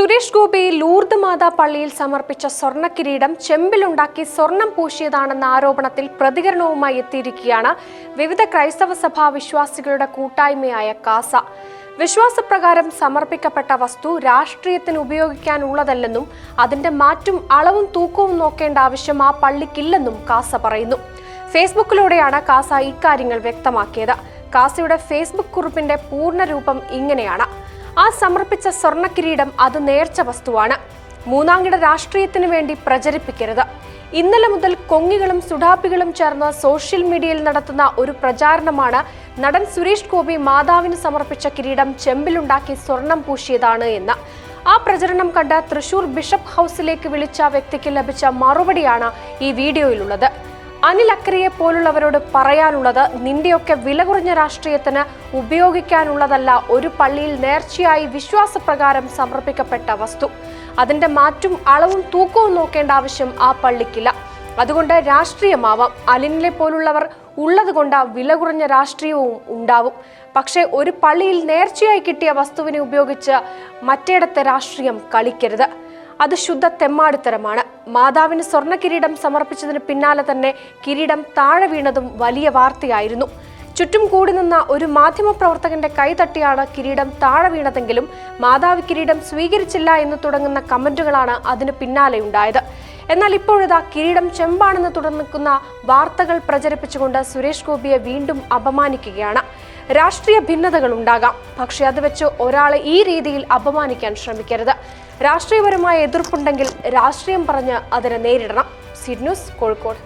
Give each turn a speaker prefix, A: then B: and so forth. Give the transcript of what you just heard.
A: Suresh Gopi Lourdes മാതാ പള്ളിയിൽ സമർപ്പിച്ച സ്വർണ കിരീടം ചെമ്പിലുണ്ടാക്കി സ്വർണം പൂശിയതാണെന്ന ആരോപണത്തിൽ പ്രതികരണവുമായി എത്തിയിരിക്കുകയാണ് വിവിധ ക്രൈസ്തവ സഭാ വിശ്വാസികളുടെ കൂട്ടായ്മയായ കാസ. വിശ്വാസപ്രകാരം സമർപ്പിക്കപ്പെട്ട വസ്തു രാഷ്ട്രീയത്തിന് ഉപയോഗിക്കാനുള്ളതല്ലെന്നും അതിന്റെ മാറ്റും അളവും തൂക്കവും നോക്കേണ്ട ആവശ്യം ആ പള്ളിക്കില്ലെന്നും കാസ പറയുന്നു. ഫേസ്ബുക്കിലൂടെയാണ് കാസ ഇക്കാര്യങ്ങൾ വ്യക്തമാക്കിയത്. കാസയുടെ ഫേസ്ബുക്ക് കുറിപ്പിന്റെ പൂർണരൂപം ഇങ്ങനെയാണ്. ആ സമർപ്പിച്ച സ്വർണ കിരീടം അത് നേർച്ച വസ്തുവാണ്. മൂന്നാംകിട രാഷ്ട്രീയത്തിന് വേണ്ടി പ്രചരിപ്പിക്കരുത്. ഇന്നലെ മുതൽ കൊങ്ങികളും സുഡാപ്പികളും ചേർന്ന് സോഷ്യൽ മീഡിയയിൽ നടത്തുന്ന ഒരു പ്രചാരണമാണ് നടൻ സുരേഷ് ഗോപി മാതാവിന് സമർപ്പിച്ച കിരീടം ചെമ്പിലുണ്ടാക്കി സ്വർണം പൂശിയതാണ് എന്ന്. ആ പ്രചരണം കണ്ട തൃശൂർ ബിഷപ്പ് ഹൗസിലേക്ക് വിളിച്ച വ്യക്തിക്ക് ലഭിച്ച മറുപടിയാണ് ഈ വീഡിയോയിലുള്ളത്. അനിൽ അക്കരയെ പോലുള്ളവരോട് പറയാനുള്ളത് നിന്റെയൊക്കെ വില കുറഞ്ഞ രാഷ്ട്രീയത്തിന് ഉപയോഗിക്കാനുള്ളതല്ല ഒരു പള്ളിയിൽ നേർച്ചയായി വിശ്വാസപ്രകാരം സമർപ്പിക്കപ്പെട്ട വസ്തു. അതിന്റെ മാറ്റും അളവും തൂക്കവും നോക്കേണ്ട ആവശ്യം ആ പള്ളിക്കില്ല. അതുകൊണ്ട് രാഷ്ട്രീയമാവാം. അലിനിലെ പോലുള്ളവർ ഉള്ളതുകൊണ്ട് വില കുറഞ്ഞ രാഷ്ട്രീയവും ഉണ്ടാവും. പക്ഷേ ഒരു പള്ളിയിൽ നേർച്ചയായി കിട്ടിയ വസ്തുവിനെ ഉപയോഗിച്ച് മറ്റേടത്തെ രാഷ്ട്രീയം കളിക്കരുത്. അത് ശുദ്ധ തെമ്മാടിത്തരമാണ്. മാതാവിന് സ്വർണ കിരീടം സമർപ്പിച്ചതിന് പിന്നാലെ തന്നെ കിരീടം താഴെ വീണതും വലിയ വാർത്തയായിരുന്നു. ചുറ്റും കൂടി നിന്ന ഒരു മാധ്യമപ്രവർത്തകന്റെ കൈ തട്ടിയാണ് കിരീടം താഴെ വീണതെങ്കിലും മാതാവ് കിരീടം സ്വീകരിച്ചില്ല എന്ന് തുടങ്ങുന്ന കമന്റുകളാണ് അതിന് പിന്നാലെ ഉണ്ടായത്. എന്നാൽ ഇപ്പോഴിതാ കിരീടം ചെമ്പാണെന്ന് തുടർന്നിക്കുന്ന വാർത്തകൾ പ്രചരിപ്പിച്ചുകൊണ്ട് സുരേഷ് ഗോപിയെ വീണ്ടും അപമാനിക്കുകയാണ്. രാഷ്ട്രീയ ഭിന്നതകൾ ഉണ്ടാകാം. പക്ഷെ അത് വെച്ച് ഒരാളെ ഈ രീതിയിൽ അപമാനിക്കാൻ ശ്രമിക്കരുത്. രാഷ്ട്രീയപരമായ എതിർപ്പുണ്ടെങ്കിൽ രാഷ്ട്രീയം പറഞ്ഞ് അതിനെ നേരിടണം. സിഡ് ന്യൂസ് കോഴിക്കോട്.